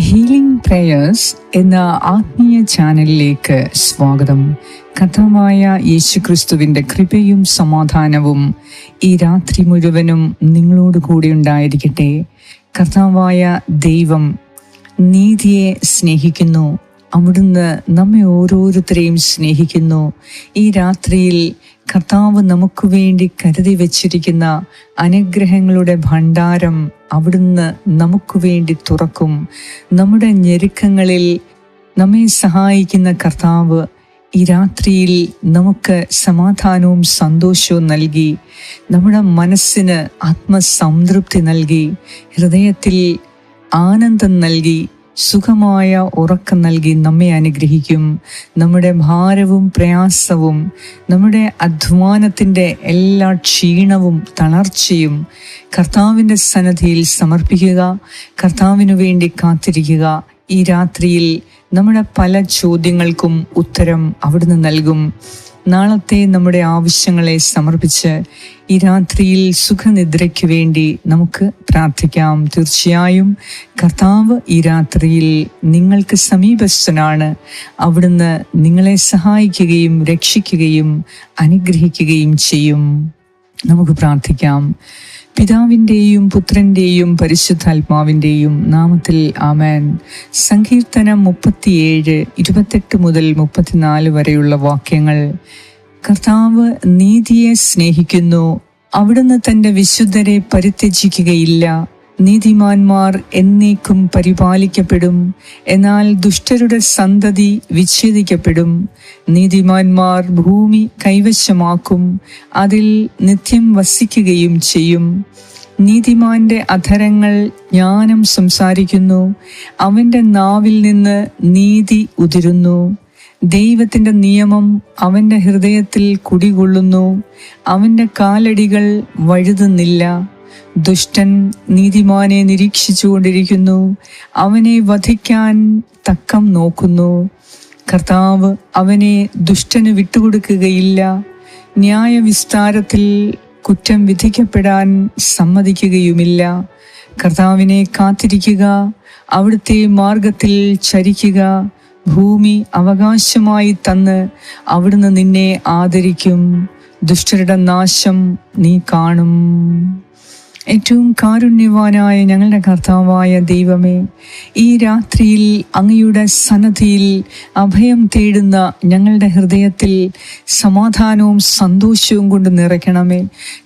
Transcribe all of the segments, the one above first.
Healing prayers എന്ന ആത്മീയ ചാനലിലേക്ക് സ്വാഗതം. കഥമായ യേശുക്രിസ്തുവിന്റെ കൃപയും സമാധാനവും ഈ രാത്രി മുഴുവനും നിങ്ങളോട് കൂടി ഉണ്ടായിരിക്കട്ടെ. കർത്താവായ ദൈവം നീതിയെ സ്നേഹിക്കുന്നു. അവിടുന്ന് നമ്മെ ഓരോരുത്തരെയും സ്നേഹിക്കുന്നു. ഈ രാത്രിയിൽ കർത്താവ് നമുക്ക് വേണ്ടി കരുതി വച്ചിരിക്കുന്ന അനുഗ്രഹങ്ങളുടെ ഭണ്ഡാരം അവിടുന്ന് നമുക്ക് വേണ്ടി തുറക്കും. നമ്മുടെ ഞെരുക്കങ്ങളിൽ നമ്മെ സഹായിക്കുന്ന കർത്താവ് ഈ രാത്രിയിൽ നമുക്ക് സമാധാനവും സന്തോഷവും നൽകി. നമ്മുടെ മനസ്സിന് ആത്മസംതൃപ്തി നൽകി. ഹൃദയത്തിൽ ആനന്ദം നൽകി. സുഖമായ ഉറക്കം നൽകി നമ്മെ അനുഗ്രഹിക്കും. നമ്മുടെ ഭാരവും പ്രയാസവും നമ്മുടെ അധ്വാനത്തിന്റെ എല്ലാ ക്ഷീണവും തളർച്ചയും കർത്താവിന്റെ സന്നദ്ധിയിൽ സമർപ്പിക്കുക കർത്താവിനു വേണ്ടി കാത്തിരിക്കുക. ഈ രാത്രിയിൽ നമ്മുടെ പല ചോദ്യങ്ങൾക്കും ഉത്തരം അവിടുന്ന് നൽകും. നാളത്തെ നമ്മുടെ ആവശ്യങ്ങളെ സമർപ്പിച്ച് ഈ രാത്രിയിൽ സുഖനിദ്രയ്ക്ക് വേണ്ടി നമുക്ക് പ്രാർത്ഥിക്കാം. തീർച്ചയായും കർത്താവ് ഈ രാത്രിയിൽ നിങ്ങൾക്ക് സമീപസ്ഥനാണ്. അവിടുന്ന് നിങ്ങളെ സഹായിക്കുകയും രക്ഷിക്കുകയും അനുഗ്രഹിക്കുകയും ചെയ്യും. നമുക്ക് പ്രാർത്ഥിക്കാം. പിതാവിന്റെയും പുത്രന്റെയും പരിശുദ്ധാത്മാവിന്റെയും നാമത്തിൽ ആമേൻ. സങ്കീർത്തനം മുപ്പത്തിയേഴ് ഇരുപത്തെട്ട് മുതൽ മുപ്പത്തിനാല് വരെയുള്ള വാക്യങ്ങൾ. കർത്താവ് നീതിയെ സ്നേഹിക്കുന്നു. അവിടുന്ന് തന്റെ വിശുദ്ധരെ പരിത്യജിക്കുകയില്ല. നീതിമാന്മാർ എന്നേക്കും പരിപാലിക്കപ്പെടും. എന്നാൽ ദുഷ്ടരുടെ സന്തതി വിച്ഛേദിക്കപ്പെടും. നീതിമാന്മാർ ഭൂമി കൈവശമാക്കും. അതിൽ നിത്യം വസിക്കുകയും ചെയ്യും. നീതിമാന്റെ അധരങ്ങൾ ജ്ഞാനം സംസാരിക്കുന്നു. അവന്റെ നാവിൽ നിന്ന് നീതി ഉതിരുന്നു. ദൈവത്തിന്റെ നിയമം അവന്റെ ഹൃദയത്തിൽ കുടികൊള്ളുന്നു. അവന്റെ കാലടികൾ വഴുതുന്നില്ല. ദുഷ്ടൻ നീതിമാനെ നിരീക്ഷിച്ചുകൊണ്ടിരിക്കുന്നു. അവനെ വധിക്കാൻ തക്കം നോക്കുന്നു. കർത്താവ് അവനെ ദുഷ്ടന് വിട്ടുകൊടുക്കുകയില്ല. ന്യായവിസ്താരത്തിൽ കുറ്റം വിധിക്കപ്പെടാൻ സമ്മതിക്കുകയുമില്ല. കർത്താവിനെ കാത്തിരിക്കുക അവിടുത്തെ മാർഗത്തിൽ ചരിക്കുക ഭൂമി അവകാശമായി തന്ന് അവിടുന്ന് നിന്നെ ആദരിക്കും. ദുഷ്ടരുടെ നാശം നീ കാണും. ഏറ്റവും കാരുണ്യവാനായ ഞങ്ങളുടെ കർത്താവായ ദൈവമേ ഈ രാത്രിയിൽ അങ്ങയുടെ സന്നദ്ധിയിൽ അഭയം തേടുന്ന ഞങ്ങളുടെ ഹൃദയത്തിൽ സമാധാനവും സന്തോഷവും കൊണ്ട് നിറയ്ക്കണമേ.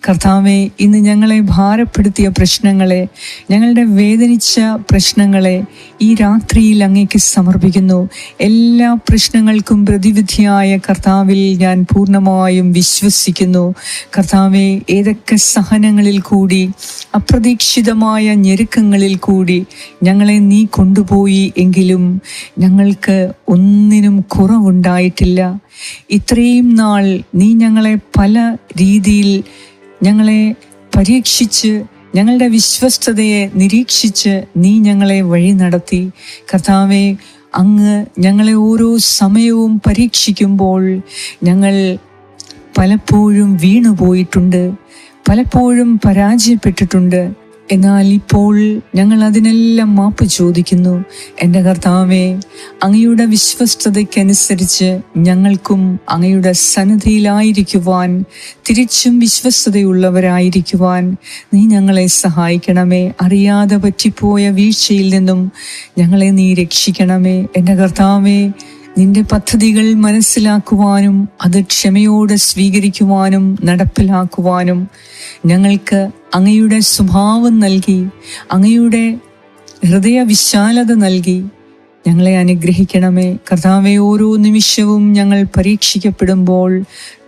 കർത്താവെ ഇന്ന് ഞങ്ങളെ ഭാരപ്പെടുത്തിയ പ്രശ്നങ്ങളെ ഞങ്ങളുടെ വേദനിച്ച പ്രശ്നങ്ങളെ ഈ രാത്രിയിൽ അങ്ങേക്ക് സമർപ്പിക്കുന്നു. എല്ലാ പ്രശ്നങ്ങൾക്കും പ്രതിവിധിയായ കർത്താവിൽ ഞാൻ പൂർണമായും വിശ്വസിക്കുന്നു. കർത്താവെ ഏതൊക്കെ സഹനങ്ങളിൽ കൂടി അപ്രതീക്ഷിതമായ ഞെരുക്കങ്ങളിൽ കൂടി ഞങ്ങളെ നീ കൊണ്ടുപോയി എങ്കിലും ഞങ്ങൾക്ക് ഒന്നിനും കുറവുണ്ടായിട്ടില്ല. ഇത്രയും നാൾ നീ ഞങ്ങളെ പല രീതിയിൽ ഞങ്ങളെ പരീക്ഷിച്ച് ഞങ്ങളുടെ വിശ്വസ്തതയെ നിരീക്ഷിച്ച് നീ ഞങ്ങളെ വഴി നടത്തി. കർത്താവെ അങ്ങ് ഞങ്ങളെ ഓരോ സമയവും പരീക്ഷിക്കുമ്പോൾ ഞങ്ങൾ പലപ്പോഴും വീണുപോയിട്ടുണ്ട്. പലപ്പോഴും പരാജയപ്പെട്ടിട്ടുണ്ട്. എന്നാൽ ഇപ്പോൾ ഞങ്ങൾ അതിനെല്ലാം മാപ്പ് ചോദിക്കുന്നു. എന്റെ കർത്താവെ അങ്ങയുടെ വിശ്വസ്തതയ്ക്കനുസരിച്ച് ഞങ്ങൾക്കും അങ്ങയുടെ സന്നദ്ധിയിലായിരിക്കുവാൻ തിരിച്ചും വിശ്വസ്തതയുള്ളവരായിരിക്കുവാൻ നീ ഞങ്ങളെ സഹായിക്കണമേ. അറിയാതെ പറ്റിപ്പോയ വീഴ്ചയിൽ നിന്നും ഞങ്ങളെ നീ രക്ഷിക്കണമേ. എന്റെ കർത്താവെ നിന്റെ പദ്ധതികൾ മനസ്സിലാക്കുവാനും അത് ക്ഷമയോടെ സ്വീകരിക്കുവാനും നടപ്പിലാക്കുവാനും ഞങ്ങൾക്ക് അങ്ങയുടെ സ്വഭാവം നൽകി അങ്ങയുടെ ഹൃദയവിശാലത നൽകി. ഞങ്ങളെ അനുഗ്രഹിക്കണമേ. കർത്താവെ ഓരോ നിമിഷവും ഞങ്ങൾ പരീക്ഷിക്കപ്പെടുമ്പോൾ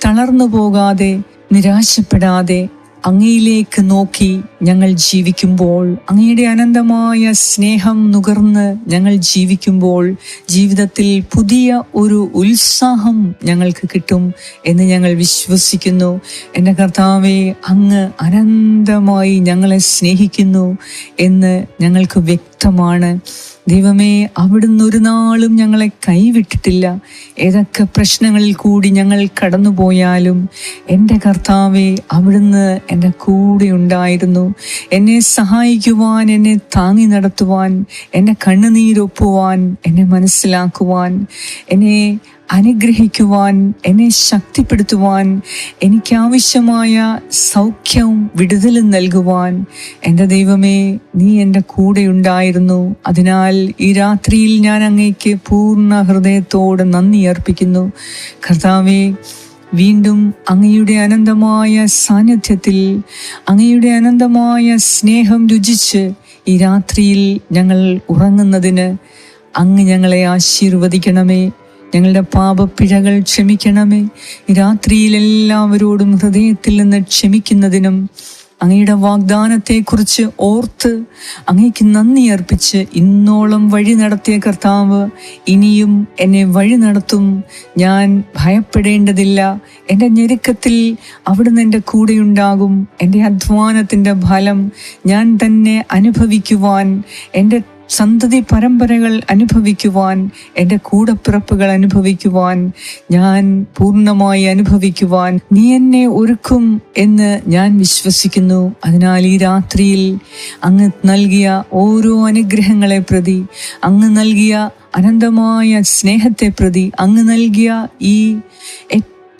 തളർന്നു പോകാതെ നിരാശപ്പെടാതെ അങ്ങയിലേക്ക് നോക്കി ഞങ്ങൾ ജീവിക്കുമ്പോൾ അങ്ങയുടെ അനന്തമായ സ്നേഹം നുകർന്ന് ഞങ്ങൾ ജീവിക്കുമ്പോൾ ജീവിതത്തിൽ പുതിയ ഒരു ഉത്സാഹം ഞങ്ങൾക്ക് കിട്ടും എന്ന് ഞങ്ങൾ വിശ്വസിക്കുന്നു. എന്റെ കർത്താവെ അങ്ങ് അനന്തമായി ഞങ്ങളെ സ്നേഹിക്കുന്നു എന്ന് ഞങ്ങൾക്ക് വ്യക്തമാണ്. ദൈവമേ അവിടുന്ന് ഒരു നാളും ഞങ്ങളെ കൈവിട്ടിട്ടില്ല. ഏതൊക്കെ പ്രശ്നങ്ങളിൽ കൂടി ഞങ്ങൾ കടന്നുപോയാലും എന്റെ കർത്താവെ അവിടുന്ന് എന്റെ കൂടെ ഉണ്ടായിരുന്നു. എന്നെ സഹായിക്കുവാൻ എന്നെ താങ്ങി നടത്തുവാൻ എന്നെ കണ്ണുനീരൊപ്പുവാൻ എന്നെ മനസ്സിലാക്കുവാൻ എന്നെ അനുഗ്രഹിക്കുവാൻ എന്നെ ശക്തിപ്പെടുത്തുവാൻ എനിക്കാവശ്യമായ സൗഖ്യവും വിടുതലും നൽകുവാൻ എന്റെ ദൈവമേ നീ എന്റെ കൂടെ ഉണ്ടായിരുന്നു. അതിനാൽ ഈ രാത്രിയിൽ ഞാൻ അങ്ങേക്ക് പൂർണ ഹൃദയത്തോട് നന്ദി അർപ്പിക്കുന്നു. കർത്താവേ വീണ്ടും അങ്ങയുടെ അനന്തമായ സാന്നിധ്യത്തിൽ അങ്ങയുടെ അനന്തമായ സ്നേഹം രുചിച്ച് ഈ രാത്രിയിൽ ഞങ്ങൾ ഉറങ്ങുന്നതിന് അങ്ങ് ഞങ്ങളെ ആശീർവദിക്കണമേ. ഞങ്ങളുടെ പാപപ്പിഴകൾ ക്ഷമിക്കണമേ. രാത്രിയിൽ എല്ലാവരോടും ഹൃദയത്തിൽ നിന്ന് ക്ഷമിക്കുന്നതിനും അങ്ങയുടെ വാഗ്ദാനത്തെക്കുറിച്ച് ഓർത്ത് അങ്ങയ്ക്ക് നന്ദി അർപ്പിച്ച് ഇന്നോളം വഴി നടത്തിയ കർത്താവ് ഇനിയും എന്നെ വഴി നടത്തും. ഞാൻ ഭയപ്പെടേണ്ടതില്ല. എന്റെ ഞെരുക്കത്തിൽ അവിടുന്ന് എന്റെ കൂടെയുണ്ടാകും. എന്റെ അധ്വാനത്തിന്റെ ഫലം ഞാൻ തന്നെ അനുഭവിക്കുവാൻ എന്റെ സന്തതി പരമ്പരകൾ അനുഭവിക്കുവാൻ എന്റെ കൂടപ്പിറപ്പുകൾ അനുഭവിക്കുവാൻ ഞാൻ പൂർണമായി അനുഭവിക്കുവാൻ നീ എന്നെ ഒരുക്കും എന്ന് ഞാൻ വിശ്വസിക്കുന്നു. അതിനാൽ ഈ രാത്രിയിൽ അങ്ങ് നൽകിയ ഓരോ അനുഗ്രഹങ്ങളെ പ്രതി അങ്ങ് നൽകിയ അനന്തമായ സ്നേഹത്തെ പ്രതി അങ്ങ് നൽകിയ ഈ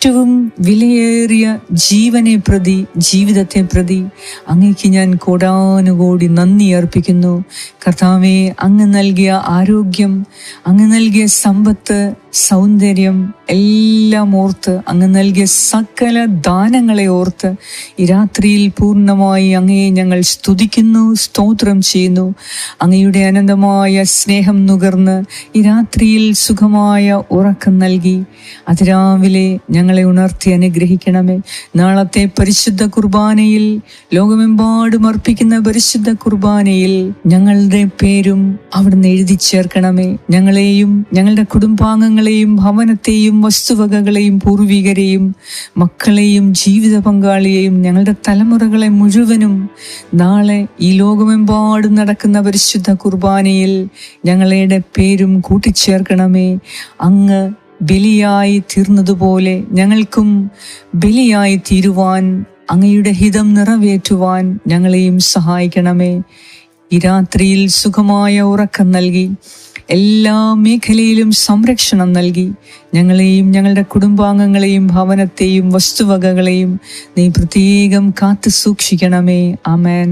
ഏറ്റവും വിലയേറിയ ജീവനെ പ്രതി ജീവിതത്തെ പ്രതി അങ്ങേക്ക് ഞാൻ കോടാനുകോടി നന്ദി അർപ്പിക്കുന്നു. കർത്താവെ അങ്ങ് നൽകിയ ആരോഗ്യം അങ്ങ് നൽകിയ സമ്പത്ത് സൗന്ദര്യം എല്ലാം ഓർത്ത് അങ്ങ് നൽകിയ സകല ദാനങ്ങളെ ഓർത്ത് ഈ രാത്രിയിൽ പൂർണമായി അങ്ങയെ ഞങ്ങൾ സ്തുതിക്കുന്നു സ്തോത്രം ചെയ്യുന്നു. അങ്ങയുടെ അനന്തമായ സ്നേഹം നുകർന്ന് ഈ രാത്രിയിൽ സുഖമായ ഉറക്കം നൽകി. അതിരാവിലെ ഞങ്ങളെ ഉണർത്തി അനുഗ്രഹിക്കണമേ. നാളത്തെ പരിശുദ്ധ കുർബാനയിൽ ലോകമെമ്പാടും അർപ്പിക്കുന്ന പരിശുദ്ധ കുർബാനയിൽ ഞങ്ങളുടെ പേരും അവിടുന്ന് എഴുതി ചേർക്കണമേ. ഞങ്ങളെയും ഞങ്ങളുടെ കുടുംബാംഗങ്ങളെയും ഭവനത്തെയും വസ്തുവകകളെയും പൂർവികരെയും മക്കളെയും ജീവിത പങ്കാളിയെയും ഞങ്ങളുടെ തലമുറകളെ മുഴുവനും നാളെ ഈ ലോകമെമ്പാടും നടക്കുന്ന പരിശുദ്ധ കുർബാനയിൽ ഞങ്ങളുടെ പേരും കൂട്ടിച്ചേർക്കണമേ. അങ്ങ് ബലിയായി തീർന്നതുപോലെ ഞങ്ങൾക്കും ബലിയായി തീരുവാൻ അങ്ങയുടെ ഹിതം നിറവേറ്റുവാൻ ഞങ്ങളെയും സഹായിക്കണമേ. ഈ രാത്രിയിൽ സുഖമായ ഉറക്കം നൽകി എല്ലാ മേഖലയിലും സംരക്ഷണം നൽകി. ഞങ്ങളെയും ഞങ്ങളുടെ കുടുംബാംഗങ്ങളെയും ഭവനത്തെയും വസ്തുവകകളെയും നീ പ്രത്യേകം കാത്തു സൂക്ഷിക്കണമേ അമേൻ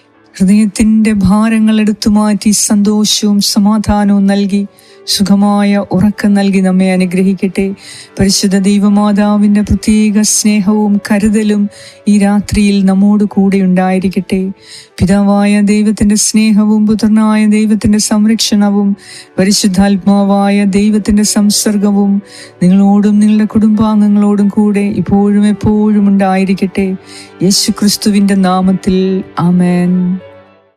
ഹൃദയത്തിന്റെ ഭാരങ്ങൾ എടുത്തു മാറ്റി സന്തോഷവും സമാധാനവും നൽകി സുഖമായ ഉറക്കം നൽകി നമ്മെ അനുഗ്രഹിക്കട്ടെ. പരിശുദ്ധ ദൈവമാതാവിന്റെ പ്രത്യേക സ്നേഹവും കരുതലും ഈ രാത്രിയിൽ നമ്മോട് കൂടെ ഉണ്ടായിരിക്കട്ടെ. പിതാവായ ദൈവത്തിന്റെ സ്നേഹവും പുത്രനായ ദൈവത്തിന്റെ സംരക്ഷണവും പരിശുദ്ധാത്മാവായ ദൈവത്തിന്റെ സംസർഗവും നിങ്ങളോടും നിങ്ങളുടെ കുടുംബാംഗങ്ങളോടും കൂടെ ഇപ്പോഴും എപ്പോഴും ഉണ്ടായിരിക്കട്ടെ. യേശു ക്രിസ്തുവിന്റെ നാമത്തിൽ ആമേൻ.